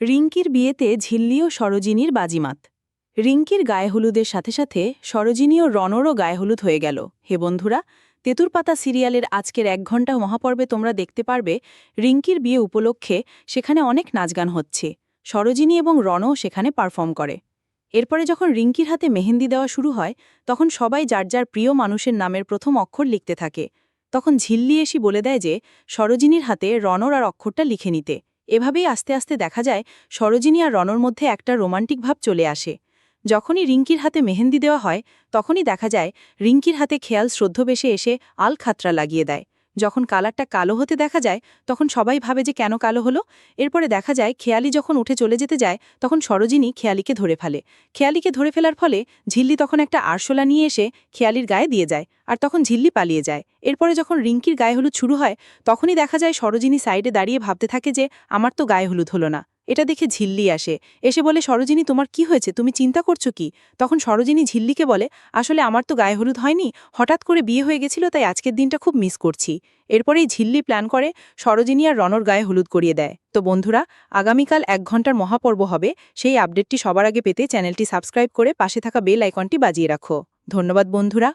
রিঙ্কির বিয়েতে ঝিল্লি ও সরোজিনীর বাজিমাত। রিঙ্কির গায়ে হলুদের সাথে সাথে সরোজিনী ও রনরও গায়ে হলুদ হয়ে গেল। হে বন্ধুরা তেতুর পাতা সিরিয়ালের আজকের এক ঘণ্টা মহাপর্বে তোমরা দেখতে পারবে রিঙ্কির বিয়ে উপলক্ষে সেখানে অনেক নাচগান হচ্ছে। সরোজিনী এবং রনও সেখানে পারফর্ম করে। এরপরে যখন রিঙ্কির হাতে মেহেন্দি দেওয়া শুরু হয়, তখন সবাই যার যার প্রিয় মানুষের নামের প্রথম অক্ষর লিখতে থাকে। তখন ঝিল্লি এসি বলে দেয় যে, সরোজিনীর হাতে রনর আর অক্ষরটা লিখে নিতে। এভাবেই আস্তে আস্তে দেখা যায় সরোজিনী আর রনর মধ্যে একটা রোমান্টিক ভাব চলে আসে। যখনই রিঙ্কির হাতে মেহেন্দি দেওয়া হয়, তখনই দেখা যায় রিঙ্কির হাতে খেয়াল শ্রদ্ধবেশে এসে আল খাতরা লাগিয়ে দেয়। যখন কালারটা কালো হতে দেখা যায়, তখন সবাই ভাবে যে কেন কালো হলো। এরপরে দেখা যায়, খেয়ালি যখন উঠে চলে যেতে যায়, তখন সরোজিনী খেয়ালিকে ধরে ফেলে। খেয়ালিকে ধরে ফেলার ফলে ঝিল্লি তখন একটা আরশোলা নিয়ে এসে খেয়ালির গায়ে দিয়ে যায় আর তখন ঝিল্লি পালিয়ে যায়। এরপরে যখন রিঙ্কির গায়ে হলুদ শুরু হয়, তখনই দেখা যায় সরোজিনী সাইডে দাঁড়িয়ে ভাবতে থাকে যে, আমার তো গায়ে হলুদ হলো না। এটা দেখে ঝিল্লি আসে। এসে বলে, সরোজিনী, তোমার কি হয়েছে? তুমি চিন্তা করছ কি? তখন সরোজিনী ঝিল্লিকে বলে, আসলে আমার তো গায়ে হলুদ হয়নি। হঠাৎ করে বিয়ে হয়ে গেছিল, তাই আজকের দিনটা খুব মিস করছি। এরপরেই ঝিল্লি প্ল্যান করে সরোজিনী আর রনর গায়ে হলুদ করিয়ে দেয়। তো বন্ধুরা, আগামীকাল এক ঘণ্টার মহাপর্ব হবে। সেই আপডেটটি সবার আগে পেতে চ্যানেলটি সাবস্ক্রাইব করে পাশে থাকা বেল আইকনটি বাজিয়ে রাখো। ধন্যবাদ বন্ধুরা।